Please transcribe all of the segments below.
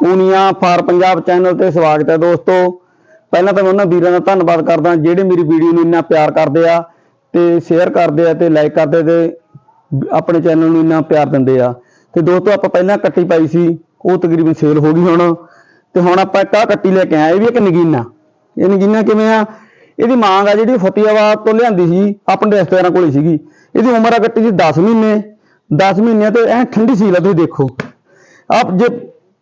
Punia for Punjab channel ਤੇ ਸਵਾਗਤ ਹੈ ਦੋਸਤੋ। ਪਹਿਲਾਂ ਤਾਂ ਮੈਂ ਉਹਨਾਂ ਵੀਰਾਂ ਦਾ ਧੰਨਵਾਦ ਕਰਦਾ, ਜਿਹੜੇ ਮੇਰੀ ਵੀਡੀਓ ਨੂੰ ਇੰਨਾ ਪਿਆਰ ਕਰਦੇ ਆ ਤੇ ਸ਼ੇਅਰ ਕਰਦੇ ਆ ਤੇ ਲਾਈਕ ਕਰਦੇ ਤੇ ਆਪਣੇ ਚੈਨਲ ਨੂੰ ਇੰਨਾ ਪਿਆਰ ਦਿੰਦੇ ਆ। ਤੇ ਦੋਸਤੋ, ਆਪਾਂ ਪਹਿਲਾਂ ਕੱਟੀ ਪਾਈ ਸੀ, ਉਹ ਤਕਰੀਬਨ ਸੇਲ ਹੋ ਗਈ ਹੁਣ। ਤੇ ਹੁਣ ਆਪਾਂ ਇੱਕ ਆਹ ਕੱਟੀ ਲੈ ਕੇ ਆਏ ਇਹ ਵੀ ਇੱਕ ਨਗੀਨਾ। ਇਹ ਨਗੀਨਾ ਕਿਵੇਂ ਆ? ਇਹਦੀ ਮਾਂਗ ਆ ਜਿਹੜੀ ਫਤਿਆਬਾਦ ਤੋਂ ਲਿਆਂਦੀ ਸੀ, ਆਪਣੇ ਰਿਸ਼ਤੇਦਾਰਾਂ ਕੋਲ ਹੀ ਸੀਗੀ। ਇਹਦੀ ਉਮਰ ਆ ਕੱਟੀ ਦੀ 10 ਮਹੀਨੇ 10 ਮਹੀਨਿਆਂ ਤੇ ਐ ਠੰਡੀ ਸੀਲ ਆ ਤੁਸੀਂ ਦੇਖੋ। ਆਪ ਜੇ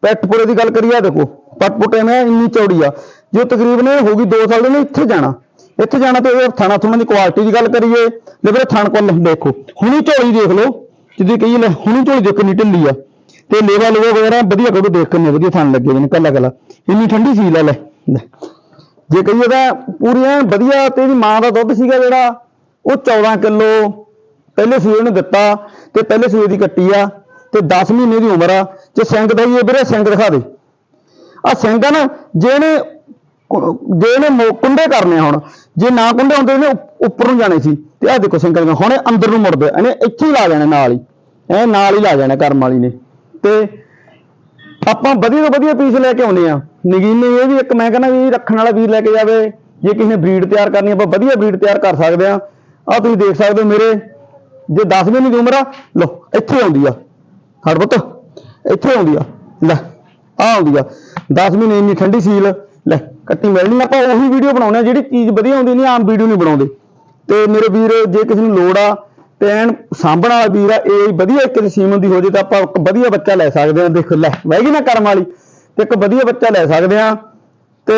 ਪੈਟਪੁਰੇ ਦੀ ਗੱਲ ਕਰੀਏ, ਆਹ ਦੇਖੋ, ਪਟਪੁਟੇ ਮੈਂ ਇੰਨੀ ਚੌੜੀ ਆ। ਜੇ ਤਕਰੀਬਨ ਇਹ ਹੋ ਗਈ 2 ਸਾਲ ਦੇ ਨੇ ਇੱਥੇ ਜਾਣਾ। ਇੱਥੇ ਜਾਣਾ ਤੇ ਇਹ ਥਾਣਾ ਥੁਣਾ ਦੀ ਕੁਆਲਿਟੀ ਦੀ ਗੱਲ ਕਰੀਏ ਲੈ ਵੀਰੇ ਥਾਣ ਕੋਲ ਦੇਖੋ। ਹੁਣੀ ਝੋਲੀ ਦੇਖ ਲਓ, ਜਿੱਦੀ ਕਹੀ ਲੈ ਹੁਣੀ ਝੋਲੀ ਦੇਖ ਕਿੰਨੀ ਢਿੱਲੀ ਆ। ਤੇ ਲੇਵਾ ਲੇਵਾ ਵਗੈਰਾ ਵਧੀਆ ਕੱਢੋ ਦੇਖ ਕਿੰਨੇ ਵਧੀਆ ਥਾਣ ਲੱਗੇ ਹੋਏ ਨੇ, ਕੱਲਾ ਕੱਲਾ। ਇੰਨੀ ਠੰਡੀ ਸੀ, ਲੈ ਲੈ ਜੇ ਕਹੀਏ ਤਾਂ ਪੂਰੀਆਂ ਵਧੀਆ, ਤੇ ਇਹਦੀ ਮਾਂ ਦਾ ਦੁੱਧ ਸੀਗਾ ਜਿਹੜਾ, ਉਹ 14 ਕਿਲੋ, ਪਹਿਲੇ ਸੂਏ ਨੂੰ ਦਿੱਤਾ, ਤੇ ਪਹਿਲੇ ਸੂਏ ਦੀ ਕੱਟੀ ਆ। ਤੇ 10 ਮਹੀਨੇ ਦੀ ਉਮਰ ਆ, ਜੇ ਸਿੰਘ ਦਾ ਹੀ ਇਹ ਵੀਰੇ, ਸਿੰਘ ਦਿਖਾ ਦੇ। ਆ ਸਿੰਘ ਆ ਨਾ, ਜੇ ਇਹਨੇ ਜੇ ਇਹਨੇ ਮੋ- ਕੁੰਡੇ ਕਰਨੇ ਆ ਹੁਣ, ਜੇ ਨਾ ਕੁੰਡੇ ਹੁੰਦੇ, ਇਹਨੇ ਉੱਪਰ ਨੂੰ ਜਾਣੇ ਸੀ। ਤੇ ਆ ਦੇਖੋ ਸਿੰਘ ਹੁਣ ਇਹ ਅੰਦਰ ਨੂੰ ਮੁੜਦਾ ਇਹਨੇ ਇੱਥੇ ਹੀ ਲਾ ਜਾਣਾ ਨਾਲ ਹੀ। ਇਹ ਨਾਲ ਹੀ ਲਾ ਜਾਣਾ ਕਰਮ ਵਾਲੀ ਨੇ। ਤੇ ਆਪਾਂ ਵਧੀਆ ਤੋਂ ਵਧੀਆ ਪੀਸ ਲੈ ਕੇ ਆਉਨੇ ਆ। ਨਗੀਨੇ ਇਹ ਵੀ ਇੱਕ, ਮੈਂ ਕਹਿੰਦਾ ਵੀ ਰੱਖਣ ਵਾਲਾ ਵੀਰ ਲੈ ਕੇ ਜਾਵੇ। ਜੇ ਕਿਸੇ ਨੇ ਬਰੀਡ ਤਿਆਰ ਕਰਨੀ, ਆਪਾਂ ਵਧੀਆ ਬਰੀਡ ਤਿਆਰ ਕਰ ਸਕਦੇ ਆ। ਆ ਤੁਸੀਂ ਦੇਖ ਸਕਦੇ ਹੋ ਮੇਰੇ, ਜੇ 10 ਮਹੀਨੇ ਦੀ ਉਮਰ ਆ ਲੋ ਇੱਥੇ ਆਉਂਦੀ ਆ। ਹੜ ਪੁੱਤ, ਇੱਥੇ ਆਉਂਦੀ ਆ, ਲੈ ਆ ਆਉਂਦੀ ਆ। 10 ਮਹੀਨੇ ਇੰਨੀ ਠੰਡੀ ਸੀਲ, ਲੈ, ਕੱਟੀ ਮਿਲਣੀ ਆਪਾਂ ਉਹੀ ਵੀਡੀਓ ਬਣਾਉਣੇ ਆ, ਜਿਹੜੀ ਚੀਜ਼ ਵਧੀਆ ਹੁੰਦੀ ਨਹੀਂ, ਆਮ ਵੀਡੀਓ ਨਹੀਂ ਬਣਾਉਂਦੇ। ਤੇ ਮੇਰੇ ਵੀਰ, ਜੇ ਕਿਸੇ ਨੂੰ ਲੋੜ ਆ ਤੇ ਐਨ ਸਾਂਭਣ ਵਾਲਾ ਵੀਰ ਆ, ਇਹ ਵਧੀਆ ਇੱਕ ਸੀਮਨ ਦੀ ਹੋ ਜੇ ਤਾਂ ਆਪਾਂ ਇੱਕ ਵਧੀਆ ਬੱਚਾ ਲੈ ਸਕਦੇ ਆ, ਦੇਖ, ਲੈ ਵੈਗੀ ਨਾ ਕਰਮ ਵਾਲੀ, ਤੇ ਇੱਕ ਵਧੀਆ ਬੱਚਾ ਲੈ ਸਕਦੇ ਆ। ਤੇ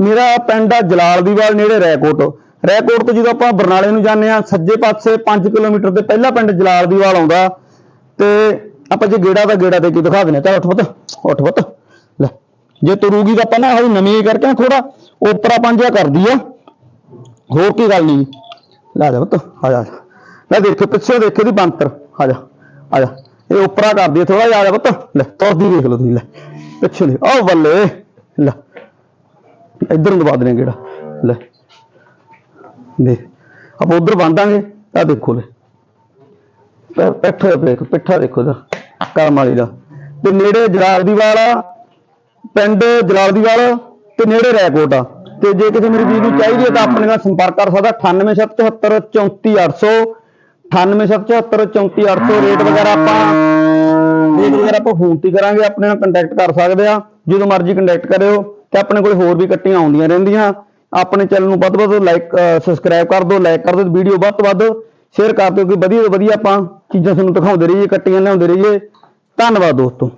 ਮੇਰਾ ਪਿੰਡ ਆ ਜਲਾਲਦੀਵਾਲ ਨੇੜੇ ਰੈਕੋਟ। ਰੈਕੋਟ ਤੋਂ ਜਦੋਂ ਆਪਾਂ ਬਰਨਾਲੇ ਨੂੰ ਜਾਂਦੇ ਆ, ਸੱਜੇ ਪਾਸੇ 5 ਕਿਲੋਮੀਟਰ ਤੇ ਪਹਿਲਾ ਪਿੰਡ ਜਲਾਲਦੀਵਾਲ ਆਉਂਦਾ। ਤੇ ਆਪਾਂ ਜੇ ਗੇੜਾ ਦਾ ਗੇੜਾ ਦੇ ਕੇ ਦਿਖਾ ਦਿੰਦੇ ਤਾਂ ਉੱਠ ਪੁੱਤ ਉੱਠ ਪੁੱਤ। ਲੈ, ਜੇ ਤੁਰੂਗੀ ਤਾਂ ਆਪਾਂ ਨਾ ਹਜੇ ਨਵੀਂ ਕਰਕੇ ਥੋੜਾ ਓਪਰਾ ਪੰਜਾ ਕਰਦੀ ਆ। ਹੋਰ ਕੀ ਗੱਲ ਨਹੀਂ। ਲੈ ਜਾ ਪੁੱਤ, ਆ ਜਾ ਲੈ ਦੇਖੋ, ਪਿੱਛੇ ਦੇਖੋ ਦੀ ਬੰਤਰ ਆ ਜਾ ਆ ਜਾ। ਇਹ ਉਪਰਾ ਕਰਦੀ ਥੋੜਾ ਜਿਹਾ ਆ ਜਾ ਪੁੱਤ। ਲੈ, ਤੁਰਦੀ ਦੇਖ ਲਓ ਤੁਸੀਂ, ਲੈ। ਪਿੱਛੇ ਦੇ ਆਹ ਬੱਲੇ। ਲੈ, ਇੱਧਰ ਨੂੰ ਦਬਾ ਦੇਣੇ ਕਿਹੜਾ ਲੈ, ਦੇਖ, ਆਪਾਂ ਉਧਰ ਬੰਦਾਂਗੇ ਆ ਦੇਖੋ ਲੈ। ਪੈ- ਪਿੱਠਾ ਦੇਖੋ ਪਿੱਠਾ ਦੇਖੋ ਦਾ ਕਰਮ ਵਾਲੀ ਦਾ। ਤੇ ਨੇੜੇ ਜਲਾਲਦੀਵਾਲ ਆ, ਪਿੰਡ ਜਲਾਲਦੀਵਾਲ ਤੇ ਨੇੜੇ ਰੈਕੋਟ ਆ। ਤੇ ਜੇ ਕਿਸੇ ਮੇਰੀ ਵੀਰ ਨੂੰ ਚਾਹੀਦੀ ਹੈ ਤਾਂ ਆਪਣੇ ਨਾਲ ਸੰਪਰਕ ਕਰ ਸਕਦਾ 98774 34800 98774 34800 ਰੇਟ ਵਗੈਰਾ ਆਪਾਂ, ਰੇਟ ਵਗੈਰਾ ਆਪਾਂ ਫੋਨ ਤੇ ਕਰਾਂਗੇ, ਆਪਣੇ ਨਾਲ ਕੰਟੈਕਟ ਕਰ ਸਕਦੇ ਆ। ਜਦੋਂ ਮਰਜ਼ੀ ਕੰਟੈਕਟ ਕਰਿਓ, ਤੇ ਆਪਣੇ ਕੋਲ ਹੋਰ ਵੀ ਕੱਟੀਆਂ ਆਉਂਦੀਆਂ ਰਹਿੰਦੀਆਂ। ਆਪਣੇ ਚੈਨਲ ਨੂੰ ਵੱਧ ਵੱਧ ਲਾਈਕ ਸਬਸਕ੍ਰਾਈਬ ਕਰ ਦਿਓ ਲਾਈਕ ਕਰ ਦਿਓ ਵੀਡੀਓ ਵੱਧ ਤੋਂ ਵੱਧ ਸ਼ੇਅਰ ਕਰ ਦਿਓ ਕਿ ਵਧੀਆ ਤੋਂ ਵਧੀਆ ਆਪਾਂ ਚੀਜ਼ਾਂ ਤੁਹਾਨੂੰ ਦਿਖਾਉਂਦੇ ਰਹੀਏ, ਕੱਟੀਆਂ ਲਿਆਉਂਦੇ ਰਹੀਏ। ਧੰਨਵਾਦ ਦੋਸਤੋ।